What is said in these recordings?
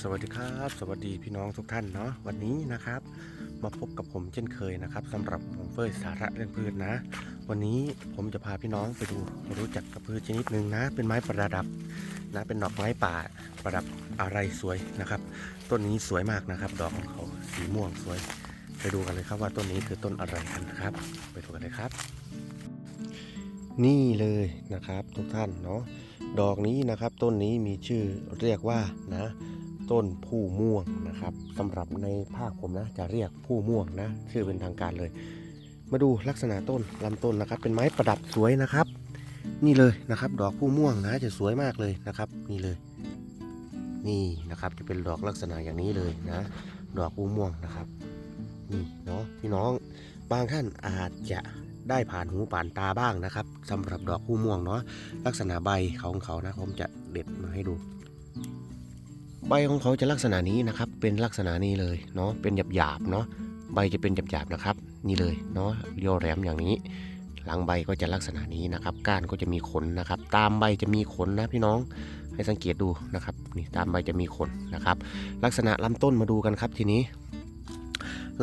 สวัสดีครับ สวัสดีพี่น้องทุกท่านเนาะวันนี้นะครับ มาพบกับผมเช่นเคยนะครับสำหรับผมเฟยสาระเรื่องพืชนะ วันนี้ผมจะพาพี่น้องไปดูรู้จักกับพืชชนิดหนึ่งนะ เป็นไม้ประดับนะเป็นดอกไม้ป่าประดับอะไรสวยนะครับ ต้นนี้สวยมากนะครับ ดอกของเขาสีม่วงสวย ไปดูกันเลยครับว่าต้นนี้คือต้นอะไรกันนะครับ ไปดูกันเลยครับ นี่เลยนะครับทุกท่านเนาะดอกนี้นะครับต้นนี้มีชื่อเรียกว่านะ ต้นผู้ม่วงนะครับสำหรับในภาคผมนะจะเรียกผู้ม่วงนะชื่อเป็นทางการเลย มาดูลักษณะต้นลำต้นนะครับ เป็นไม้ประดับสวยนะครับ นี่เลยนะครับ ดอกผู้ม่วงนะจะสวยมากเลยนะครับ นี่เลย นี่นะครับจะเป็นดอกลักษณะอย่างนี้เลยนะ ดอกผู้ม่วงนะครับนี่เนาะพี่น้องบางท่านอาจจะได้ผ่านหูผ่านตาบ้างนะครับสำหรับดอกผู้ม่วงเนาะลักษณะใบของเขานะผมจะเด็ดมาให้ดู ใบของเขาจะลักษณะนี้นะครับ เป็นลักษณะนี้เลยเนาะ เป็นหยาบๆเนาะ ใบจะเป็นหยาบๆนะครับ นี่เลยเนาะเรียวแหลมอย่างนี้ หลังใบก็จะลักษณะนี้นะครับ ก้านก็จะมีขนนะครับ ตามใบจะมีขนนะพี่น้อง ให้สังเกตดูนะครับ นี่ตามใบจะมีขนนะครับ ลักษณะลำต้นมาดูกันครับทีนี้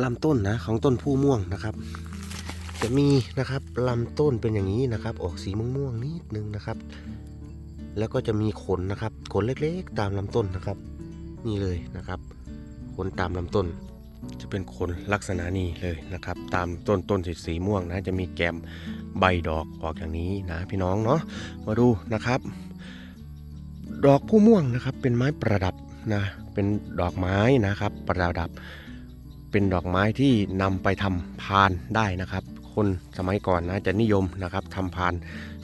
ลำต้นนะของต้นผู้ม่วงนะครับ จะมีนะครับลำต้นเป็นอย่างนี้นะครับ ออกสีม่วงๆนิดนึงนะครับ แล้วก็จะมีขนนะครับ ขนเล็กๆ ตามลำต้นนะครับ นี่เลยนะครับ ขนตามลำต้น จะเป็นขนลักษณะนี้เลยนะครับ ตามต้นต้นสีสีม่วงนะ จะมีแกมใบดอกออกอย่างนี้นะพี่น้องเนาะ มาดูนะครับ ดอกผู้ม่วงนะครับ เป็นไม้ประดับนะ เป็นดอกไม้นะครับ ประดับ เป็นดอกไม้ที่นำไปทำพานได้นะครับ คนสมัยก่อนนะจะนิยมนะครับทำพาน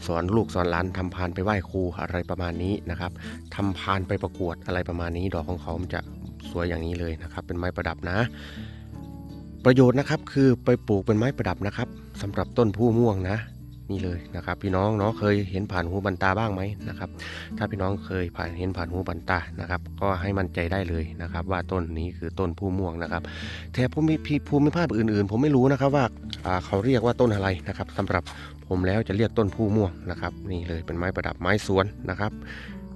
สอนลูกสอนหลานทำพานไปไหว้ครูอะไรประมาณนี้นะครับทำพานไปประกวดอะไรประมาณนี้ดอกของเขามันจะสวยอย่างนี้เลยนะครับ เป็นไม้ประดับนะ ประโยชน์นะครับคือไปปลูกเป็นไม้ประดับนะครับสำหรับต้นผู้ม่วงนะ นี่เลยนะครับพี่น้องเนาะเคยเห็นผ่านหูบันตาบ้างไหมนะครับ ถ้าพี่น้องเคยผ่านเห็นผ่านหูบันตานะครับ ก็ให้มั่นใจได้เลยนะครับ ว่าต้นนี้คือต้นผู้ม่วงนะครับแถบภูมิภูมิภาคอื่นๆ ผมไม่รู้นะครับว่าอ่าเขาเรียกว่าต้นอะไรนะครับสำหรับผมแล้วจะเรียกต้นผู้ม่วงนะครับ นี่เลยเป็นไม้ประดับไม้สวนนะครับ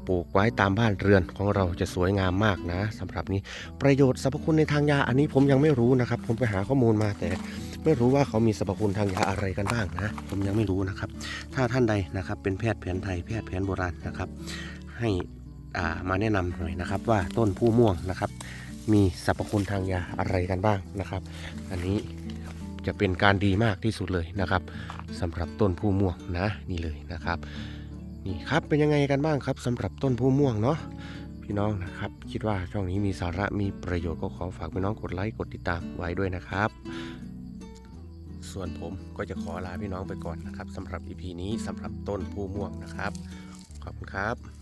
ปลูกไว้ตามบ้านเรือนของเราจะสวยงามมากนะสำหรับนี้ประโยชน์สรรพคุณในทางยาอันนี้ผมยังไม่รู้นะครับ ผมไปหาข้อมูลมาแต่ ไม่รู้ว่าเขามีสรรพคุณทางยาอะไรกันบ้างนะ ผมยังไม่รู้นะครับ ถ้าท่านใดนะครับเป็นแพทย์แผนไทยแพทย์แผนโบราณนะครับ ให้มาแนะนำหน่อยนะครับว่าต้นผู้ม่วงนะครับ มีสรรพคุณทางยาอะไรกันบ้างนะครับ อันนี้จะเป็นการดีมากที่สุดเลยนะครับสำหรับต้นผู้ม่วงนะนี่เลยนะครับนี่ครับเป็นยังไงกันบ้างครับสำหรับต้นผู้ม่วงเนาะพี่น้องนะครับ คิดว่าช่องนี้มีสาระมีประโยชน์ก็ขอฝากพี่น้องกดไลค์กดติดตามไว้ด้วยนะครับ ส่วนผมก็จะขอลาพี่น้องไปก่อนนะครับสำหรับ EP นี้สำหรับต้นผู้ม่วงนะครับ ขอบคุณครับ